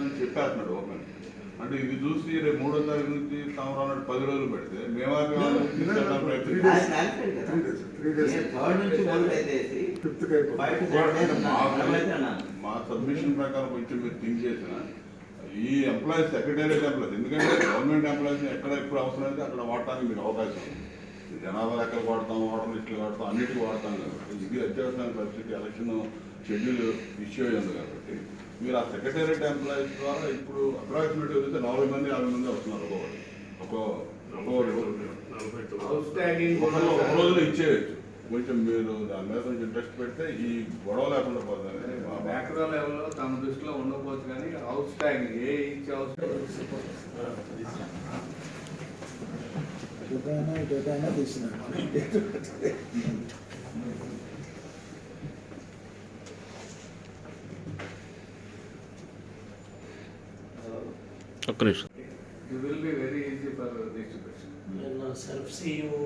అని చెప్పేస్తున్నాడు ఓపెన్. అంటే ఇది చూసి రేపు మూడో తారీఖు నుంచి సంవత్సరం పది రోజులు పెడితే డేస్. మా సబ్మిషన్ ప్రకారం కొంచెం మీరు థింక్ చేసిన ఈ ఎంప్లాయీస్ సెక్రటేరియట్ ఎంప్లాయీస్ ఎందుకంటే గవర్నమెంట్ ఎంప్లాయీస్ ఎక్కడ ఎప్పుడు అవసరం అయితే అక్కడ వాడటానికి మీకు అవకాశం జనాభా లెక్కలు వాడతాం వాటర్ లిస్టులు వాడతాం అన్నిటికీ వాడతాం కాబట్టి ఇది అత్యవసరమైన పరిస్థితి. ఎలక్షన్ షెడ్యూల్ ఇష్యూ అయ్యింది కాబట్టి మీరు ఆ సెక్రటేరియట్ ఎంప్లాయీస్ ద్వారా ఇప్పుడు అప్రాక్సిమేట్ అయితే నలభై మంది యాభై మంది వస్తున్నారు ఒక్కొక్కటి ఒక్కో ఒక్కో అవుట్ స్టాండింగ్ ఒక ఒక రోజులో ఇచ్చేయచ్చు. కొంచెం మీరు దాని మీద కొంచెం ఇంట్రెస్ట్ పెడితే ఈ గొడవ లేకుండా బాధ. మ్యాక్రో లెవెల్లో తమ దృష్టిలో ఉండకపోవచ్చు కానీ అవుట్ స్టాండింగ్ ఏ ఇచ్చే అవసరం ఎటైనా ఇటైనా తీసినాడు ఒక్క నిమిషం it will be very easy for distribution నేను సెల్ఫ్ సిఇఓ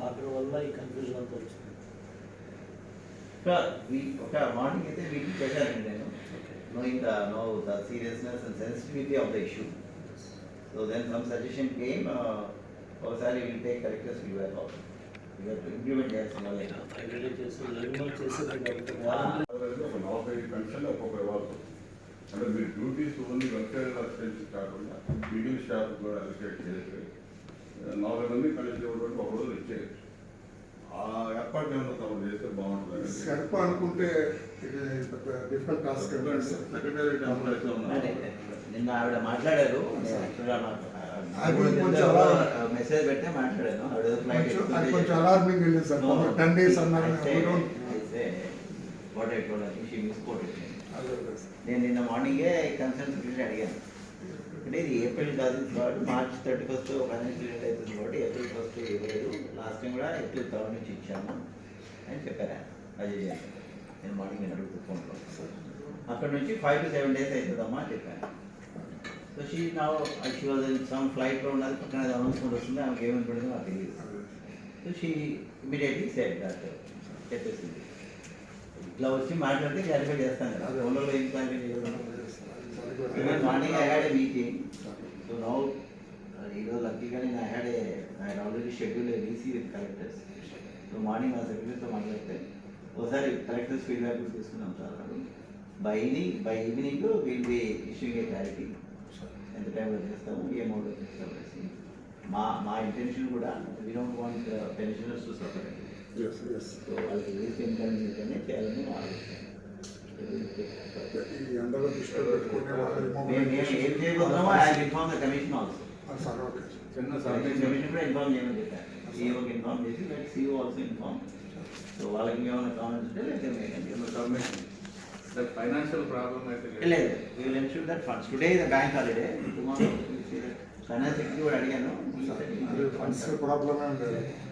ఆర్డర్ వల్ల ఈ కన్ఫ్యూజన్ అంతా వచ్చింది ఒక వీ- ఒక మార్నింగ్ అయితే వీటికి పెట్టానండి నేను knowing the know the seriousness and sensitivity of the issue so then some suggestion came ఒకసారి will take collectors feedback of implement చేయాల్సిన వాళ్ళే ఐడెంటిఫై చేసి రెన్యువల్ చేసేది కాబట్టి అదే ఒక నలభై పెన్షన్ ఒక్కొక్క ఇవ్వాలి అంటే మీరు డ్యూటీస్ ఓన్లీ వెల్ఫేర్ అసిస్టెంట్స్ కాకుండా మిగిలిన స్టాఫ్ కూడా అలికేట్ చేసి నలభై మంది కలిసి ఇవ్వడం ఒక రోజు ఇచ్చేయచ్చు ఆ ఏర్పాటు ఏమన్నా తమరు చేస్తే బాగుంటుంది? సెర్ప అనుకుంటే డిఫరెంట్ టాస్క్ సెక్రటరీ నిన్న ఆవిడ మాట్లాడారు. మెసేజ్ పెట్టే మాట్లాడాను. కొంచెం-. అలార్మింగ్ వెళ్ళింది సార్. టెన్ డేస్ అన్నారు. I say, what నేను నిన్న మార్నింగే కన్సర్న్ సెక్రటరీ అడిగాను. అంటే ఇది ఏప్రిల్ కాదు కాబట్టి March thirty first financial year అవుతుంది కాబట్టి ఏప్రిల్ ఫస్ట్ ఇవ్వలేదు. లాస్ట్ టైం కూడా ఏప్రిల్ థర్డ్ నుంచి ఇచ్చాము అని చెప్పారు ఆయన అజయ్ గారు. నేను మార్నింగ్ నేను అడుగుతున్నాను అక్కడ నుంచి ఫైవ్ టు సెవెన్ డేస్ అవుతుందమ్మా అని చెప్పాను. సో షీ నా షీ వాజ్ సమ్ ఫ్లైట్లో ఉన్నది పక్కన అనౌన్స్మెంట్ వస్తుంది ఆమెకి ఏమనుకుంటుందో నాకు తెలియదు. So she immediately said that చెప్పేసింది. ఇట్లా వచ్చి మాట్లాడితే క్లారిఫై చేస్తాను. ఫోన్లో ఏం క్లారిఫై చేయడం అది Even కూడా- morning I had a meeting, so now, uh, you know, luckily I had a, I had already scheduled a VC with collectors. So morning మా సెక్రటరీతో మాట్లాడితే ఒకసారి కలెక్టర్స్ ఫీడ్బ్యాక్ తీసుకున్నాం sir by evening by evening will be issuing a clarity ఎంత టైంలో చేస్తాము ఏ అమౌంట్లో చేస్తాము. మా మా ఇంటెన్షన్ కూడా we don't want pensioners to suffer Yes, yes. So వాళ్ళకి రిలీఫ్ ఇన్కమ్ చేయాలని ఆలోచన ఈ ఎండలో దృష్టిలో పెట్టుకునే వాళ్ళ మేము మేము ఏం చేయబోతున్నామో I inform the commission also sir okay చిన్న కమిషన్ సబ్మిషన్ కూడా ఇన్ఫార్మ్ చేయమని చెప్పారు సీఈఓకి ఇన్ఫార్మ్ చేసి like CEO also inform so వాళ్ళకి ఏమైనా కామెంట్స్ ఉంటే లేదా మేము సబ్మిషన్ దట్ ఫైనాన్షియల్ ప్రాబ్లమ్ అయితే లేదు. లేదు we will ensure that funds today the bank holiday tomorrow finance secretary కూడా అడిగాను అది ఫండ్స్ ప్రాబ్లమే లేదు సార్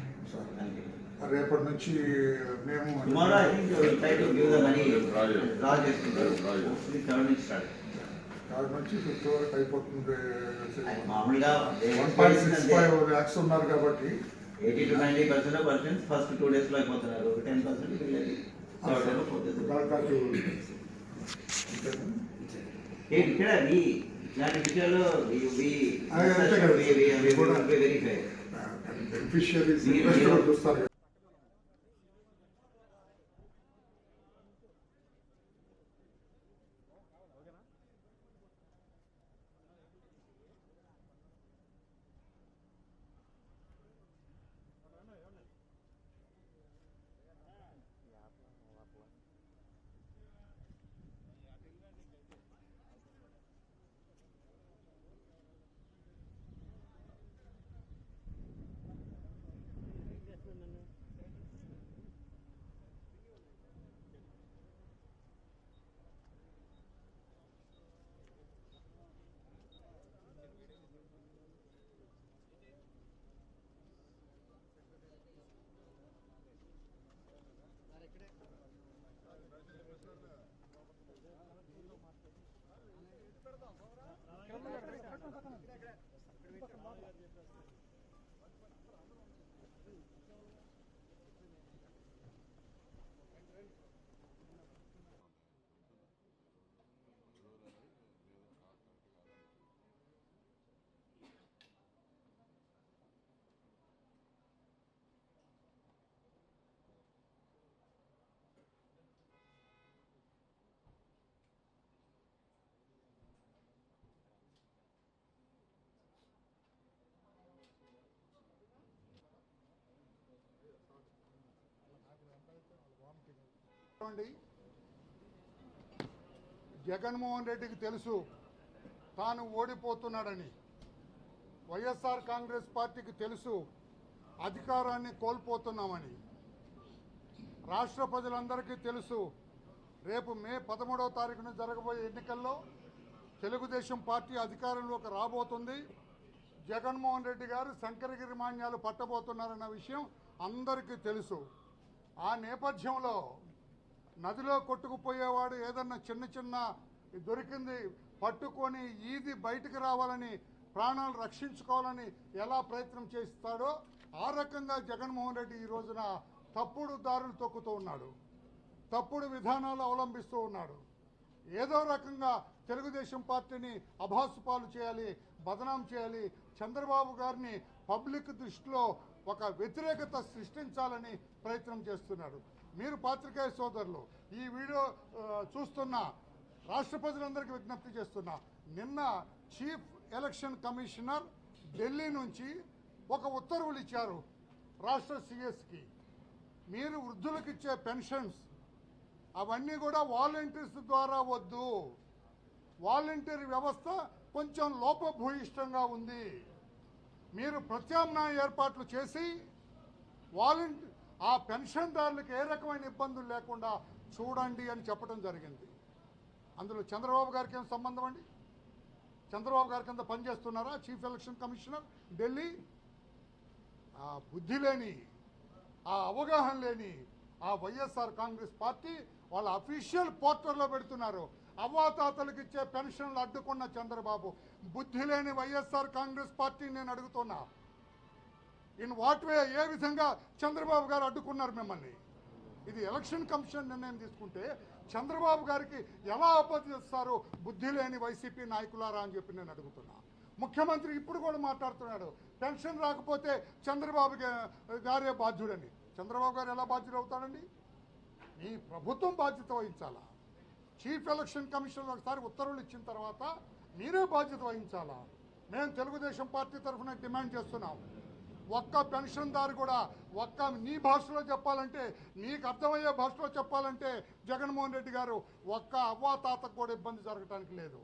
రేపటి నుంచి మేము tomorrow I think will try to give the money Draw చేస్తాం. డ్రా చేసుకుంటారు Draw చేస్తాం. థర్డ్ నుంచి స్టార్ట్ కాదు నుంచి ఫిఫ్త్ వరకు అయిపోతుంది మామూలుగా one point six five lakhs ఉన్నారు కాబట్టి eighty two ninety percent percent first two డేస్లో అయిపోతున్నారు టెన్ పర్సెంట్ ఇక్కడ ఈ ఇట్లాంటి విషయాలు అదే అంతే కదా. కూడా- వెరీ ఫైర్ బెనిఫిషియరీస్ చూస్తారు జగన్మోహన్ రెడ్డికి తెలుసు తాను ఓడిపోతున్నాడని. వైఎస్ఆర్ కాంగ్రెస్ పార్టీకి తెలుసు అధికారాన్ని కోల్పోతున్నామని. రాష్ట్ర ప్రజలందరికీ తెలుసు రేపు మే పదమూడవ తారీఖున జరగబోయే ఎన్నికల్లో తెలుగుదేశం పార్టీ అధికారంలోకి రాబోతుంది. జగన్మోహన్ రెడ్డి గారు శంకరగిరి మాన్యాలు పట్టబోతున్నారన్న విషయం అందరికీ తెలుసు. ఆ నేపథ్యంలో నదిలో కొట్టుకుపోయేవాడు ఏదన్నా చిన్న చిన్న దొరికింది పట్టుకొని ఈది బయటకు రావాలని ప్రాణాలు రక్షించుకోవాలని ఎలా ప్రయత్నం చేస్తాడో ఆ రకంగా జగన్మోహన్ రెడ్డి ఈ రోజున తప్పుడు దారులు తొక్కుతూ ఉన్నాడు. తప్పుడు విధానాలు అవలంబిస్తూ ఉన్నాడు. ఏదో రకంగా తెలుగుదేశం పార్టీని అభాసుపాలు చేయాలి బదనాం చేయాలి చంద్రబాబు గారిని పబ్లిక్ దృష్టిలో ఒక వ్యతిరేకత సృష్టించాలని ప్రయత్నం చేస్తున్నాడు. మీరు పాత్రికేయ సోదరులు ఈ వీడియో చూస్తున్న రాష్ట్ర ప్రజలందరికీ విజ్ఞప్తి చేస్తున్నా. నిన్న చీఫ్ ఎలక్షన్ కమిషనర్ ఢిల్లీ నుంచి ఒక ఉత్తర్వులు ఇచ్చారు రాష్ట్ర సిఎస్కి మీరు వృద్ధులకు ఇచ్చే పెన్షన్స్ అవన్నీ కూడా వాలంటీర్స్ ద్వారా వద్దు. వాలంటీర్ వ్యవస్థ కొంచెం లోపభూయిష్టంగా ఉంది. మీరు ప్రత్యామ్నాయ ఏర్పాట్లు చేసి వాలంటీ ఆ పెన్షన్దారులకు ఏ రకమైన ఇబ్బందులు లేకుండా చూడండి అని చెప్పడం జరిగింది. అందులో చంద్రబాబు గారికి ఏం సంబంధం అండి? చంద్రబాబు గారి కింద పనిచేస్తున్నారా? Chief election commissioner Delhi? ఆ బుద్ధి లేని ఆ అవగాహన లేని ఆ వైఎస్ఆర్ కాంగ్రెస్ పార్టీ వాళ్ళ అఫీషియల్ పోర్టల్లో పెడుతున్నారు. అవ్వాతాతలకు ఇచ్చే పెన్షన్లు అడ్డుకున్న చంద్రబాబు. బుద్ధి లేని వైఎస్ఆర్ కాంగ్రెస్ పార్టీ నేను అడుగుతున్నా. ఇన్ వాట్ వే ఏ విధంగా చంద్రబాబు గారు అడ్డుకున్నారు మిమ్మల్ని? ఇది ఎలక్షన్ కమిషన్ నిర్ణయం తీసుకుంటే చంద్రబాబు గారికి ఎలా ఆపదిస్తారు బుద్ధి లేని వైసీపీ నాయకులారా అని చెప్పి నేను అడుగుతున్నా. ముఖ్యమంత్రి ఇప్పుడు కూడా మాట్లాడుతున్నాడు. పెన్షన్ రాకపోతే చంద్రబాబు గారే బాధ్యుడని చంద్రబాబు గారు ఎలా బాధ్యుడు అవుతాడండి మీ ప్రభుత్వం బాధ్యత వహించాలా? చీఫ్ ఎలక్షన్ కమిషన్ ఒకసారి ఉత్తర్వులు ఇచ్చిన తర్వాత మీరే బాధ్యత వహించాలా? మేము తెలుగుదేశం పార్టీ తరఫున డిమాండ్ చేస్తున్నాం. ఒక్క పెన్షన్దారు కూడా ఒక్క నీ భాషలో చెప్పాలంటే నీకు అర్థమయ్యే భాషలో చెప్పాలంటే జగన్మోహన్ రెడ్డి గారు ఒక్క అవ్వాతాతకు కూడా ఇబ్బంది జరగటానికి లేదు.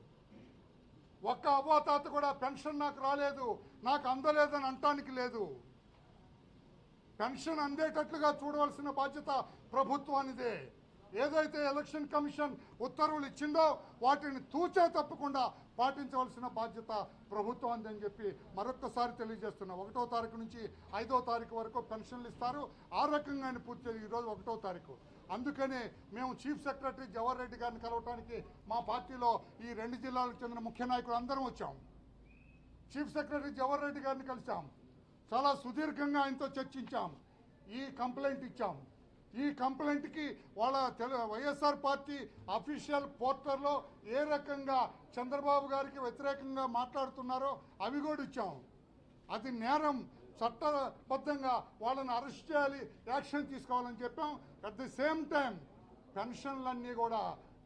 ఒక్క అవ్వాతాత కూడా పెన్షన్ నాకు రాలేదు నాకు అందలేదని అంటానికి లేదు. పెన్షన్ అందేటట్లుగా చూడవలసిన బాధ్యత ప్రభుత్వానిదే. ఏదైతే ఎలక్షన్ కమిషన్ ఉత్తర్వులు ఇచ్చిందో వాటిని తూచే తప్పకుండా పాటించవలసిన బాధ్యత ప్రభుత్వం అందని చెప్పి మరొక్కసారి తెలియజేస్తున్నా. ఒకటో తారీఖు నుంచి ఐదో తారీఖు వరకు పెన్షన్లు ఇస్తారు. ఆ రకంగానే పూర్తి ఈరోజు ఒకటో తారీఖు. అందుకనే మేము చీఫ్ సెక్రటరీ జవహర్ రెడ్డి గారిని కలవటానికి మా పార్టీలో ఈ రెండు జిల్లాలకు చెందిన ముఖ్య నాయకులు అందరం వచ్చాం. చీఫ్ సెక్రటరీ జవహర్ రెడ్డి గారిని కలిసాం చాలా సుదీర్ఘంగా ఆయనతో చర్చించాం. ఈ కంప్లైంట్ ఇచ్చాం. ఈ కంప్లైంట్కి వాళ్ళ తెలు వైఎస్ఆర్ పార్టీ అఫీషియల్ పోర్టర్లో ఏ రకంగా చంద్రబాబు గారికి వ్యతిరేకంగా మాట్లాడుతున్నారో అవి కూడా ఇచ్చాం. అది నేరం చట్టబద్ధంగా వాళ్ళని అరెస్ట్ చేయాలి యాక్షన్ తీసుకోవాలని చెప్పాం. అట్ ది సేమ్ టైం పెన్షన్లన్నీ కూడా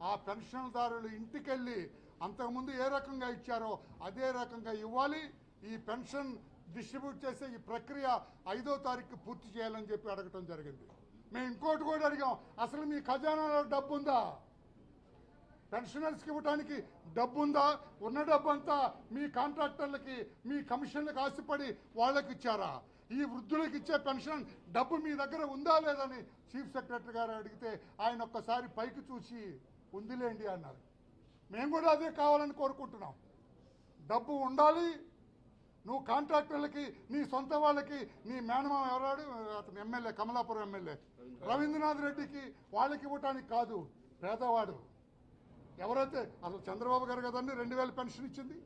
ఆ పెన్షన్దారులు ఇంటికెళ్ళి అంతకుముందు ఏ రకంగా ఇచ్చారో అదే రకంగా ఇవ్వాలి. ఈ పెన్షన్ డిస్ట్రిబ్యూట్ చేసే ఈ ప్రక్రియ ఐదో తారీఖు పూర్తి చేయాలని చెప్పి అడగటం జరిగింది. మేము ఇంకోటి కూడా అడిగాం. అసలు మీ ఖజానాలో డబ్బు ఉందా పెన్షనర్స్కి ఇవ్వడానికి డబ్బు ఉందా ఉన్న డబ్బు అంతా మీ కాంట్రాక్టర్లకి మీ కమిషన్లకు ఆశపడి వాళ్ళకి ఇచ్చారా? ఈ వృద్ధులకు ఇచ్చే పెన్షన్ డబ్బు మీ దగ్గర ఉందా లేదని చీఫ్ సెక్రటరీ గారు అడిగితే ఆయన ఒక్కసారి పైకి చూసి ఉందిలేండి అన్నారు. మేము కూడా అదే కావాలని కోరుకుంటున్నాం. డబ్బు ఉండాలి నువ్వు కాంట్రాక్టర్లకి నీ సొంత వాళ్ళకి నీ మేనమామ ఎవరాడు? అతను ఎమ్మెల్యే కమలాపురం ఎమ్మెల్యే. రవీంద్రనాథ్ రెడ్డికి వాళ్ళకి ఇవ్వటానికి కాదు పేదవాడు. ఎవరైతే అసలు చంద్రబాబు గారు కదండి రెండు వేల పెన్షన్ ఇచ్చింది.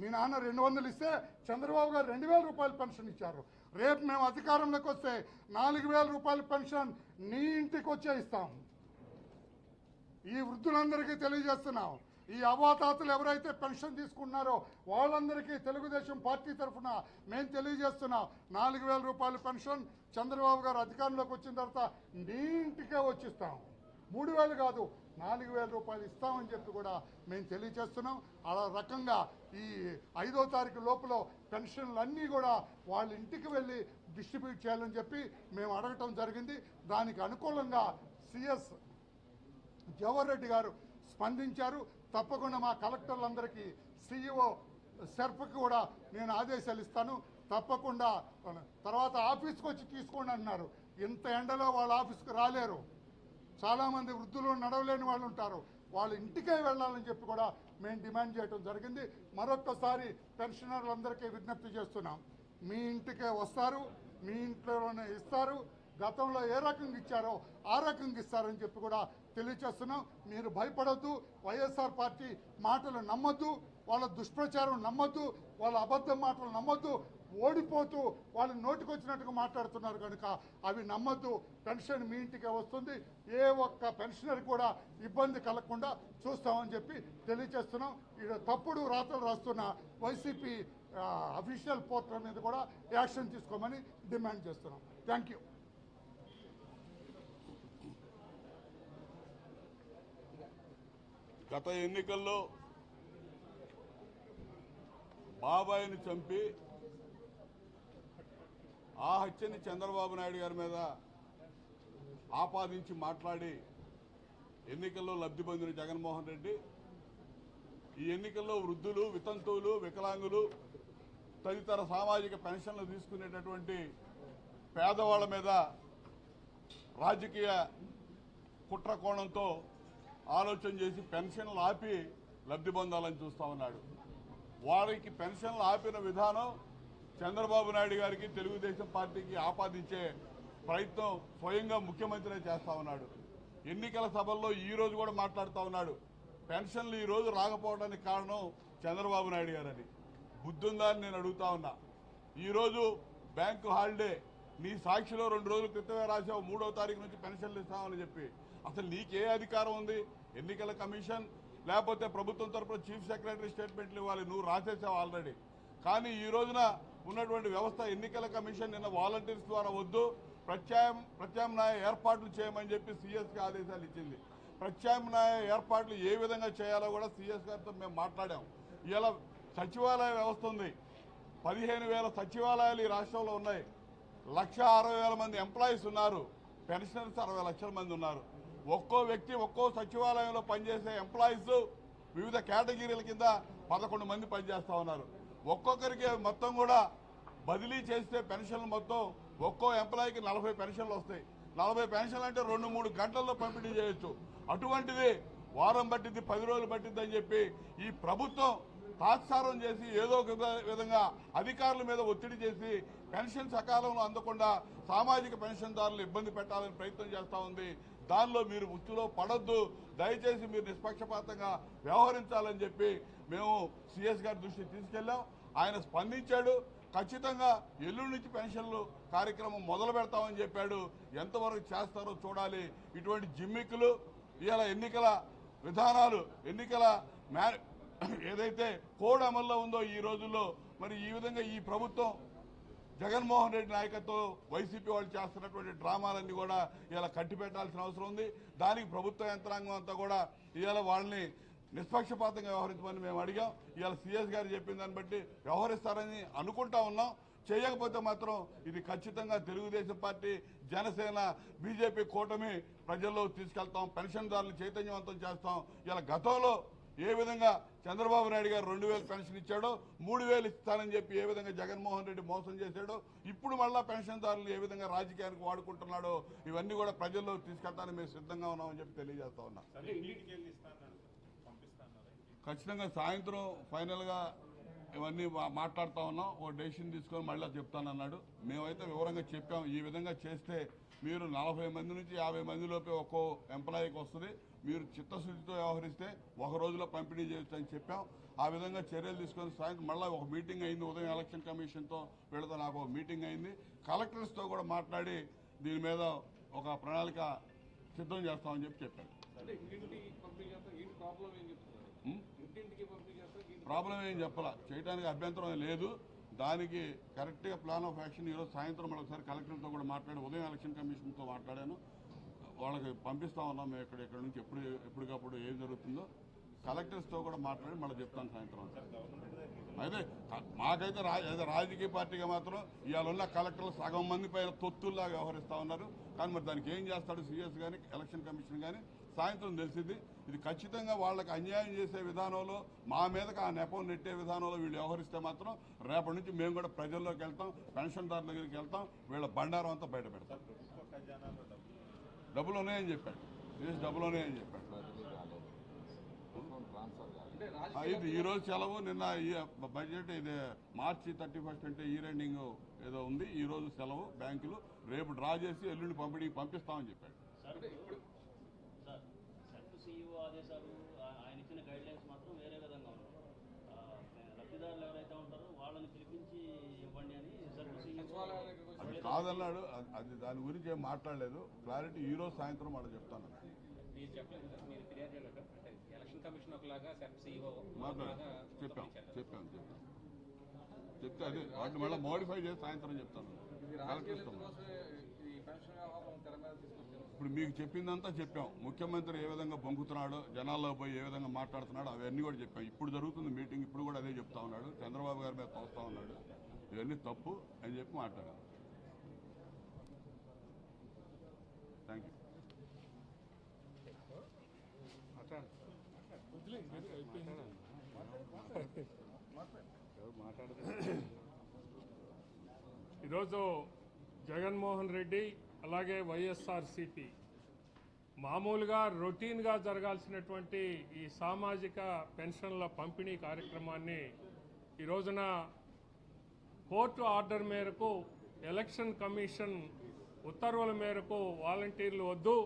మీ నాన్న రెండు వందలు ఇస్తే చంద్రబాబు గారు రెండు వేల రూపాయలు పెన్షన్ ఇచ్చారు. రేపు మేము అధికారంలోకి వస్తే నాలుగు వేల రూపాయల పెన్షన్ నీ ఇంటికి వచ్చే ఇస్తాం. ఈ వృద్ధులందరికీ తెలియజేస్తున్నాం. ఈ అవాతాతలు ఎవరైతే పెన్షన్ తీసుకున్నారో వాళ్ళందరికీ తెలుగుదేశం పార్టీ తరఫున మేము తెలియజేస్తున్నాం. నాలుగు వేల రూపాయల పెన్షన్ చంద్రబాబు గారు అధికారంలోకి వచ్చిన తర్వాత నీ ఇంటికే వచ్చిస్తాం. మూడు వేలు కాదు నాలుగు వేల రూపాయలు ఇస్తామని చెప్పి కూడా మేము తెలియజేస్తున్నాం. అలా రకంగా ఈ ఐదో తారీఖు లోపల పెన్షన్లు అన్నీ కూడా వాళ్ళ ఇంటికి వెళ్ళి డిస్ట్రిబ్యూట్ చేయాలని చెప్పి మేము అడగటం జరిగింది. దానికి అనుకూలంగా సిఎస్ జవహర్ రెడ్డి గారు స్పందించారు. తప్పకుండా మా కలెక్టర్లందరికీ సిఇఓ సెర్ఫ్కి కూడా నేను ఆదేశాలు ఇస్తాను. తప్పకుండా తర్వాత ఆఫీస్కి వచ్చి తీసుకోండి అన్నారు ఇంత ఎండలో వాళ్ళ ఆఫీస్కి రాలేరు. చాలామంది వృద్ధులు నడవలేని వాళ్ళు ఉంటారు. వాళ్ళు ఇంటికే వెళ్ళాలని చెప్పి కూడా మేము డిమాండ్ చేయడం జరిగింది. మరొక్కసారి పెన్షనర్లందరికీ విజ్ఞప్తి చేస్తున్నాం. మీ ఇంటికే వస్తారు మీ ఇంట్లోనే ఇస్తారు. గతంలో ఏ రకంగా ఇచ్చారో ఆ రకంగా ఇస్తారని చెప్పి కూడా తెలియచేస్తున్నాం. మీరు భయపడద్దు. వైఎస్ఆర్ పార్టీ మాటలు నమ్మొద్దు. వాళ్ళ దుష్ప్రచారం నమ్మొద్దు. వాళ్ళ అబద్ధం మాటలు నమ్మొద్దు. ఓడిపోతూ వాళ్ళు నోటికొచ్చినట్టుగా మాట్లాడుతున్నారు కనుక అవి నమ్మద్దు. పెన్షన్ మీ ఇంటికే వస్తుంది. ఏ ఒక్క పెన్షనర్ కూడా ఇబ్బంది కలగకుండా చూస్తామని చెప్పి తెలియజేస్తున్నాం ఇక్కడ తప్పుడు రాతలు రాస్తున్న వైసీపీ అఫీషియల్ పోర్టల్ మీద కూడా యాక్షన్ తీసుకోమని డిమాండ్ చేస్తున్నాం. థ్యాంక్ యూ గత ఎన్నికల్లో బాబాయిని చంపి ఆ హత్యని చంద్రబాబు నాయుడు గారి మీద ఆపాదించి మాట్లాడి ఎన్నికల్లో లబ్ధి పొందిన జగన్మోహన్ రెడ్డి ఈ ఎన్నికల్లో వృద్ధులు వితంతువులు వికలాంగులు తదితర సామాజిక పెన్షన్లు తీసుకునేటటువంటి పేదవాళ్ళ మీద రాజకీయ కుట్ర కోణంతో ఆలోచన చేసి పెన్షన్లు ఆపి లబ్ధి పొందాలని చూస్తా ఉన్నాడు. వారికి పెన్షన్లు ఆపిన విధానం చంద్రబాబు నాయుడు గారికి తెలుగుదేశం పార్టీకి ఆపాదించే ప్రయత్నం స్వయంగా ముఖ్యమంత్రి చేస్తా ఉన్నాడు. ఎన్నికల సభల్లో ఈరోజు కూడా మాట్లాడుతూ ఉన్నాడు. పెన్షన్లు ఈరోజు రాకపోవడానికి కారణం చంద్రబాబు నాయుడు గారని. బుద్ధుందా అని నేను అడుగుతా ఉన్నా. ఈరోజు బ్యాంకు హాలిడే. నీ సాక్షిలో రెండు రోజుల క్రితమే రాసావు మూడో తారీఖు నుంచి పెన్షన్లు ఇస్తామని చెప్పి. అసలు నీకే అధికారం ఉంది? ఎన్నికల కమిషన్? లేకపోతే ప్రభుత్వం తరఫున చీఫ్ సెక్రటరీ స్టేట్మెంట్లు ఇవ్వాలి. నువ్వు రాసేసావు ఆల్రెడీ. కానీ ఈ రోజున ఉన్నటువంటి వ్యవస్థ ఎన్నికల కమిషన్ నిన్న వాలంటీర్స్ ద్వారా వద్దు. ప్రత్యామ్ ప్రత్యామ్నాయ ఏర్పాట్లు చేయమని చెప్పి సిఎస్కి ఆదేశాలు ఇచ్చింది. ప్రత్యామ్నాయ ఏర్పాట్లు ఏ విధంగా చేయాలో కూడా సిఎస్ గారితో మేము మాట్లాడాం ఇలా సచివాలయ వ్యవస్థ ఉంది. పదిహేను వేల సచివాలయాలు ఈ రాష్ట్రంలో ఉన్నాయి. లక్ష అరవై వేల మంది ఎంప్లాయీస్ ఉన్నారు. పెన్షనర్స్ అరవై లక్షల మంది ఉన్నారు. ఒక్కో వ్యక్తి ఒక్కో సచివాలయంలో పనిచేసే ఎంప్లాయీస్ వివిధ కేటగిరీల కింద పదకొండు మంది పనిచేస్తా ఉన్నారు. ఒక్కొక్కరికి మొత్తం కూడా బదిలీ చేస్తే పెన్షన్లు మొత్తం ఒక్కో ఎంప్లాయీకి నలభై పెన్షన్లు వస్తాయి. నలభై పెన్షన్లు అంటే రెండు మూడు గంటల్లో పంపిణీ చేయొచ్చు. అటువంటిది వారం పట్టింది పది రోజులు పట్టింది అని చెప్పి ఈ ప్రభుత్వం తాత్సారం చేసి ఏదో ఒక విధ- విధంగా అధికారుల మీద ఒత్తిడి చేసి పెన్షన్ సకాలంలో అందకుండా సామాజిక పెన్షన్దారులు ఇబ్బంది పెట్టాలని ప్రయత్నం చేస్తూ ఉంది. దానిలో మీరు ఉచ్చులో పడొద్దు. దయచేసి మీరు నిష్పక్షపాతంగా వ్యవహరించాలని చెప్పి మేము సిఎస్ గారి దృష్టికి తీసుకెళ్ళాం. ఆయన స్పందించాడు. ఖచ్చితంగా ఎల్లుండి నుంచి పెన్షన్లు కార్యక్రమం మొదలు పెడతామని చెప్పాడు. ఎంతవరకు చేస్తారో చూడాలి. ఇటువంటి జిమ్మిక్కులు ఇవాళ ఎన్నికల విధానాలు ఎన్నికల మ్యా ఏదైతే కోడ్ అమల్లో ఉందో ఈ రోజుల్లో మరి ఈ విధంగా ఈ ప్రభుత్వం జగన్మోహన్ రెడ్డి నాయకత్వం వైసీపీ వాళ్ళు చేస్తున్నటువంటి డ్రామాలన్నీ కూడా ఇలా కట్టిపెట్టాల్సిన అవసరం ఉంది. దానికి ప్రభుత్వ యంత్రాంగం అంతా కూడా ఇవాళ వాళ్ళని నిష్పక్షపాతంగా వ్యవహరించమని మేము అడిగాం. ఇవాళ సిఎస్ గారు చెప్పిన దాన్ని బట్టి వ్యవహరిస్తారని అనుకుంటా ఉన్నాం. చేయకపోతే మాత్రం ఇది ఖచ్చితంగా తెలుగుదేశం పార్టీ జనసేన బీజేపీ కూటమి ప్రజల్లో తీసుకెళ్తాం. పెన్షన్దారులు చైతన్యవంతం చేస్తాం. ఇలా గతంలో ఏ విధంగా చంద్రబాబు నాయుడు గారు రెండు వేలు పెన్షన్ ఇచ్చాడో మూడు వేలు ఇస్తానని చెప్పి ఏ విధంగా జగన్మోహన్ రెడ్డి మోసం చేశాడో ఇప్పుడు మళ్ళా పెన్షన్దారులు ఏ విధంగా రాజకీయానికి వాడుకుంటున్నాడో ఇవన్నీ కూడా ప్రజల్లో తీసుకెళ్తానికి మేము సిద్ధంగా ఉన్నామని చెప్పి తెలియజేస్తా ఉన్నా. ఖచ్చితంగా సాయంత్రం ఫైనల్గా ఇవన్నీ మాట్లాడుతా ఉన్నాం. ఓ డెసిషన్ తీసుకొని మళ్ళీ చెప్తానన్నాడు. మేమైతే వివరంగా చెప్పాం. ఈ విధంగా చేస్తే మీరు నలభై మంది నుంచి యాభై మంది లోపే ఒక్కో ఎంప్లాయీకి వస్తుంది. మీరు చిత్తశుద్ధితో వ్యవహరిస్తే ఒక రోజులో పంపిణీ చేయొచ్చు అని చెప్పాం. ఆ విధంగా చర్యలు తీసుకొని సాయంత్రం మళ్ళీ ఒక మీటింగ్ అయింది. ఉదయం ఎలక్షన్ కమిషన్తో వీళ్ళతో నాకు ఒక మీటింగ్ అయింది. కలెక్టర్స్తో కూడా మాట్లాడి దీని మీద ఒక ప్రణాళిక సిద్ధం చేస్తామని చెప్పి ఏంటి ప్రాబ్లం ఏం చెప్పాల? చేయడానికి అభ్యంతరం లేదు. దానికి కరెక్ట్గా ప్లాన్ ఆఫ్ యాక్షన్ ఈరోజు సాయంత్రం మరొకసారి కలెక్టర్తో కూడా మాట్లాడి ఉదయం ఎలక్షన్ కమిషన్తో మాట్లాడాను. వాళ్ళకి పంపిస్తా ఉన్నాం మేము ఇక్కడ ఇక్కడ నుంచి ఎప్పుడు ఎప్పటికప్పుడు ఏం జరుగుతుందో. కలెక్టర్స్తో కూడా మాట్లాడి మళ్ళీ చెప్తాను సాయంత్రం అయితే మాకైతే రా రాజకీయ పార్టీగా మాత్రం ఇవాళ ఉన్న కలెక్టర్లు సగం మంది పైన తొత్తుల్లా వ్యవహరిస్తూ ఉన్నారు. కానీ మరి దానికి ఏం చేస్తాడు సీఎస్ కానీ ఎలక్షన్ కమిషన్ కానీ సాయంత్రం తెలిసింది. ఇది ఖచ్చితంగా వాళ్ళకి అన్యాయం చేసే విధానంలో మా మీదకి ఆ నెపం నెట్టే విధానంలో వీళ్ళు వ్యవహరిస్తే మాత్రం రేపటి నుంచి మేము కూడా ప్రజల్లోకి వెళ్తాం పెన్షన్దారుల దగ్గరికి వెళ్తాం వీళ్ళ బండారం అంతా బయట పెడతాం. డబ్బులు ఉన్నాయని చెప్పాడు. సీఎస్ డబ్బులు ఉన్నాయని చెప్పాడు. ఇది ఈ రోజు సెలవు నిన్న ఈ బడ్జెట్ ఇది మార్చి థర్టీ ఫస్ట్ అంటే ఈ ఎండింగ్ ఏదో ఉంది. ఈ రోజు సెలవు బ్యాంకులు. రేపు డ్రా చేసి ఎల్లుండి పంపిణీ పంపిస్తామని చెప్పాడు సార్ సార్ సెంట్రల్ సీఈఓ ఆదేశాలు ఆయన ఇచ్చిన గైడ్ లైన్స్ మాత్రం వేరే విధంగా ఉన్నాయి లబ్ధిదారులు ఎవరైతే ఉంటారో వాళ్ళని పిలిపించి ఇవ్వండి అని అది కాదన్నాడు. అది- దాని గురించి ఏం మాట్లాడలేదు. క్లారిటీ ఈ రోజు సాయంత్రం వాళ్ళు చెప్తాను. మీరు చెప్పలేదు సార్ మీరు ఫిర్యాదు అంటే ఎలక్షన్ కమిషన్ ఒకలాగా సెట్ సీఓ చెప్పాం. చెప్పాం చెప్పాం. చెప్తే అదే వాటిని మళ్ళీ మోడిఫై చేసి సాయంత్రం చెప్తాను. కలెక్టర్ ఇస్తాం ఈ పెన్షన్ వ్యవహారం తెర మీద తీసుకొచ్చారు ఇప్పుడు మీకు చెప్పిందంతా చెప్పాం. ముఖ్యమంత్రి ఏ విధంగా పంపుతున్నాడో జనాల్లో పోయి ఏ విధంగా మాట్లాడుతున్నాడో అవన్నీ కూడా చెప్పాం. ఇప్పుడు జరుగుతుంది మీటింగ్ ఇప్పుడు కూడా అదే చెప్తా ఉన్నాడు. చంద్రబాబు గారి మీద తోస్తా ఉన్నాడు. ఇవన్నీ తప్పు అని చెప్పి మాట్లాడాను థ్యాంక్ యూ ఈరోజు జగన్మోహన్ రెడ్డి అలాగే వైఎస్ఆర్సిపి. మామూలుగా రొటీన్గా జరగాల్సినటువంటి ఈ సామాజిక పెన్షన్ల పంపిణీ కార్యక్రమాన్ని ఈ రోజున కోర్టు ఆర్డర్ మేరకు ఎలక్షన్ కమిషన్ ఉత్తర్వుల మేరకు వాలంటీర్లు వద్దు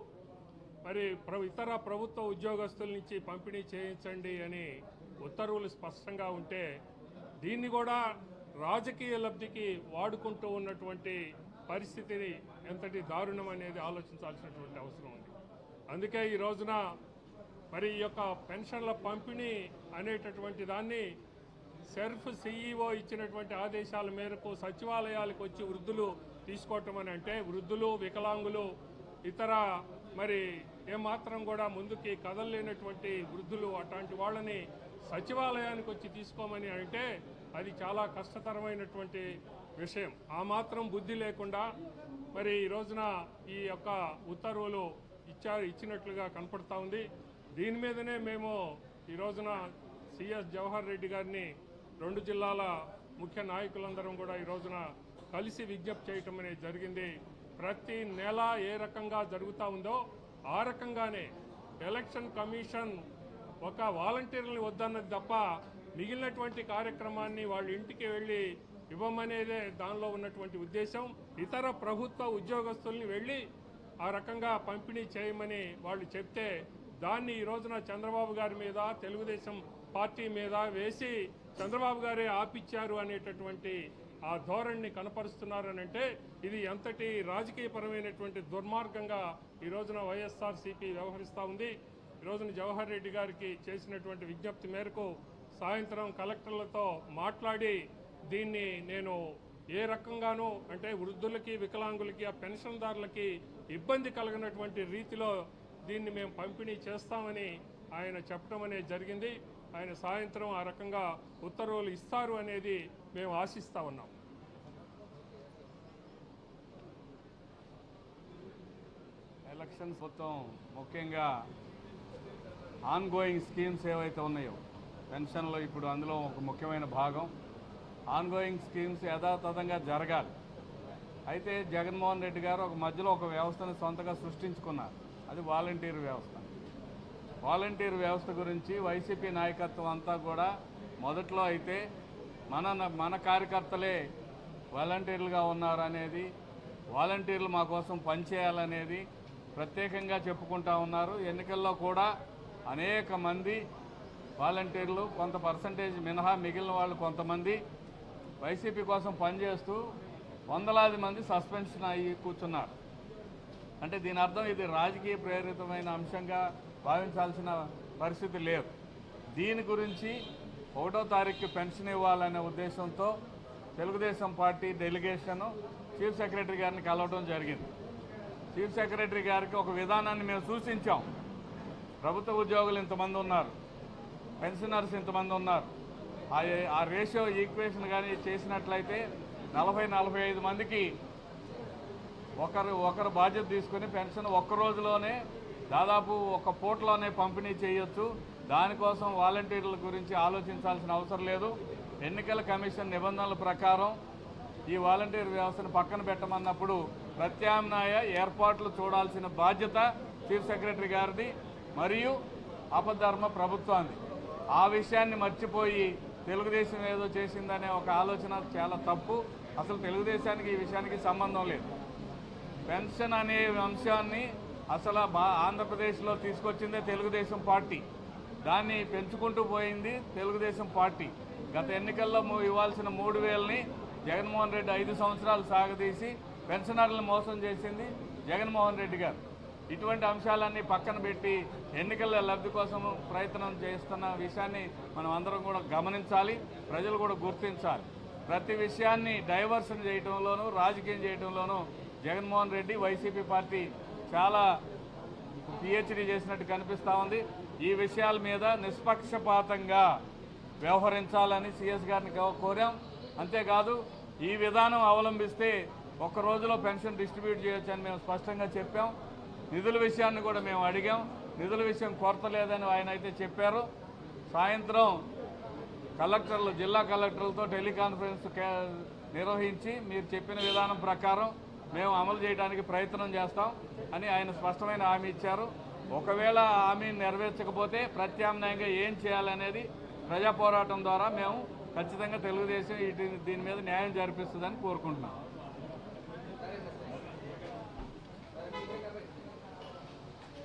మరి ప్ర- ఇతర ప్రభుత్వ ఉద్యోగస్తుల నుంచి పంపిణీ చేయించండి అని ఉత్తర్వులు స్పష్టంగా ఉంటే దీన్ని కూడా రాజకీయ లబ్ధికి వాడుకుంటూ ఉన్నటువంటి పరిస్థితిని ఎంతటి దారుణం అనేది ఆలోచించాల్సినటువంటి అవసరం ఉంది. అందుకే ఈ రోజున మరి ఈ యొక్క పెన్షన్ల పంపిణీ అనేటటువంటి దాన్ని సెర్ఫ్ సిఈఓ ఇచ్చినటువంటి ఆదేశాల మేరకు సచివాలయాలకు వచ్చి వృద్ధులు తీసుకోవటం అని అంటే వృద్ధులు వికలాంగులు ఇతర మరి ఏమాత్రం కూడా ముందుకి కదలలేనటువంటి వృద్ధులు అట్లాంటి వాళ్ళని సచివాలయానికి వచ్చి తీసుకోమని అంటే అది చాలా కష్టతరమైనటువంటి విషయం. ఆ మాత్రం బుద్ధి లేకుండా మరి ఈ రోజున ఈ యొక్క ఉత్తర్వులు ఇచ్చారు ఇచ్చినట్లుగా కనపడతా ఉంది. దీని మీదనే మేము ఈ రోజున సిఎస్ జవహర్ రెడ్డి గారిని రెండు జిల్లాల ముఖ్య నాయకులందరం కూడా ఈ రోజున కలిసి విజ్ఞప్తి చేయటం అనేది జరిగింది. ప్రతి నెల ఏ రకంగా జరుగుతూ ఉందో ఆ రకంగానే ఎలక్షన్ కమిషన్ ఒక వాలంటీర్ని వద్దన్నది తప్ప మిగిలినటువంటి కార్యక్రమాన్ని వాళ్ళ ఇంటికి వెళ్ళి ఇవ్వమనేదే దానిలో ఉన్నటువంటి ఉద్దేశం. ఇతర ప్రభుత్వ ఉద్యోగస్తుల్ని వెళ్ళి ఆ రకంగా పంపిణీ చేయమని వాళ్ళు చెప్తే దాన్ని ఈ రోజున చంద్రబాబు గారి మీద తెలుగుదేశం పార్టీ మీద వేసి చంద్రబాబు గారే ఆపిచ్చారు అనేటటువంటి ఆ ధోరణిని కనపరుస్తున్నారనంటే ఇది ఎంతటి రాజకీయపరమైనటువంటి దుర్మార్గంగా ఈ రోజున వైఎస్ఆర్సీపీ వ్యవహరిస్తూ ఉంది. ఈ రోజున జవహర్ రెడ్డి గారికి చేసినటువంటి విజ్ఞప్తి మేరకు సాయంత్రం కలెక్టర్లతో మాట్లాడి దీన్ని నేను ఏ రకంగానూ అంటే వృద్ధులకి వికలాంగులకి ఆ పెన్షన్దారులకి ఇబ్బంది కలిగినటువంటి రీతిలో దీన్ని మేము పంపిణీ చేస్తామని ఆయన చెప్పడం అనేది జరిగింది. ఆయన సాయంత్రం ఆ రకంగా ఉత్తర్వులు ఇస్తారు అనేది మేము ఆశిస్తూ ఉన్నాం. ఎలక్షన్స్ మొత్తం ముఖ్యంగా ఆన్గోయింగ్ స్కీమ్స్ ఏవైతే ఉన్నాయో పెన్షన్లో ఇప్పుడు అందులో ఒక ముఖ్యమైన భాగం. ఆన్గోయింగ్ స్కీమ్స్ యథాతథంగా జరగాలి. అయితే జగన్మోహన్ రెడ్డి గారు ఒక మధ్యలో ఒక వ్యవస్థను సొంతగా సృష్టించుకున్నారు. అది వాలంటీర్ వ్యవస్థ. వాలంటీర్ వ్యవస్థ గురించి వైసీపీ నాయకత్వం అంతా కూడా మొదట్లో అయితే మన మన కార్యకర్తలే వాలంటీర్లుగా ఉన్నారనేది వాలంటీర్లు మా కోసం పనిచేయాలనేది ప్రత్యేకంగా చెప్పుకుంటా ఉన్నారు. ఎన్నికల్లో కూడా అనేక మంది వాలంటీర్లు కొంత పర్సంటేజ్ మినహా మిగిలిన వాళ్ళు కొంతమంది వైసీపీ కోసం పనిచేస్తూ వందలాది మంది సస్పెన్షన్ అయ్యి కూర్చున్నారు. అంటే దీని అర్థం ఇది రాజకీయ ప్రేరితమైన అంశంగా భావించాల్సిన పరిస్థితి లేదు. దీని గురించి ఒకటో తారీఖు పెన్షన్ ఇవ్వాలనే ఉద్దేశంతో Telugu Desam party delegation chief secretary గారిని కలవడం జరిగింది. చీఫ్ సెక్రటరీ గారికి ఒక విధానాన్ని మేము సూచించాం. ప్రభుత్వ ఉద్యోగులు ఇంతమంది ఉన్నారు. పెన్షనర్స్ ఇంతమంది ఉన్నారు. ఆ ఆ రేషియో ఈక్వేషన్ కానీ చేసినట్లయితే నలభై నలభై ఐదు మందికి ఒకరు ఒకరు బాధ్యత తీసుకుని పెన్షన్ ఒక్క రోజులోనే దాదాపు ఒక పూటలోనే పంపిణీ చేయొచ్చు. దానికోసం వాలంటీర్ల గురించి ఆలోచించాల్సిన అవసరం లేదు. ఎన్నికల కమిషన్ నిబంధనల ప్రకారం ఈ వాలంటీర్ వ్యవస్థను పక్కన పెట్టమన్నప్పుడు ప్రత్యామ్నాయ ఏర్పాట్లు చూడాల్సిన బాధ్యత చీఫ్ సెక్రటరీ గారిది మరియు అపధర్మ ప్రభుత్వాన్ని ఆ విషయాన్ని మర్చిపోయి తెలుగుదేశం ఏదో చేసిందనే ఒక ఆలోచన చాలా తప్పు. అసలు తెలుగుదేశానికి ఈ విషయానికి సంబంధం లేదు. పెన్షన్ అనే అంశాన్ని అసలు బా ఆంధ్రప్రదేశ్లో తీసుకొచ్చిందే తెలుగుదేశం పార్టీ. దాన్ని పెంచుకుంటూ పోయింది తెలుగుదేశం పార్టీ. గత ఎన్నికల్లో ఇవ్వాల్సిన మూడు వేలని జగన్మోహన్ రెడ్డి ఐదు సంవత్సరాలు సాగదీసి పెన్షనర్లను మోసం చేసింది జగన్మోహన్ రెడ్డి గారు. ఇటువంటి అంశాలన్నీ పక్కన పెట్టి ఎన్నికల లబ్ధి కోసం ప్రయత్నం చేస్తున్న విషయాన్ని మనం అందరం కూడా గమనించాలి ప్రజలు కూడా గుర్తించాలి. ప్రతి విషయాన్ని డైవర్షన్ చేయడంలోనూ రాజకీయం చేయడంలోనూ జగన్మోహన్ రెడ్డి వైసీపీ పార్టీ చాలా పిహెచ్డి చేసినట్టు కనిపిస్తూ ఉంది. ఈ విషయాల మీద నిష్పక్షపాతంగా వ్యవహరించాలని సిఎస్ గారిని కోరాం. అంతేకాదు ఈ విధానం అవలంబిస్తే ఒక్క రోజులో పెన్షన్ డిస్ట్రిబ్యూట్ చేయొచ్చని మేము స్పష్టంగా చెప్పాం. నిధుల విషయాన్ని కూడా మేము అడిగాం. నిధుల విషయం కొరత లేదని ఆయన అయితే చెప్పారు. సాయంత్రం కలెక్టర్లు జిల్లా కలెక్టర్లతో టెలికాన్ఫరెన్స్ నిర్వహించి మీరు చెప్పిన విధానం ప్రకారం మేము అమలు చేయడానికి ప్రయత్నం చేస్తాం అని ఆయన స్పష్టమైన హామీ ఇచ్చారు. ఒకవేళ హామీని నెరవేర్చకపోతే ప్రత్యామ్నాయంగా ఏం చేయాలనేది ప్రజా పోరాటం ద్వారా మేము ఖచ్చితంగా తెలుగుదేశం దీని మీద న్యాయం జరిపిస్తుందని కోరుకుంటున్నాం.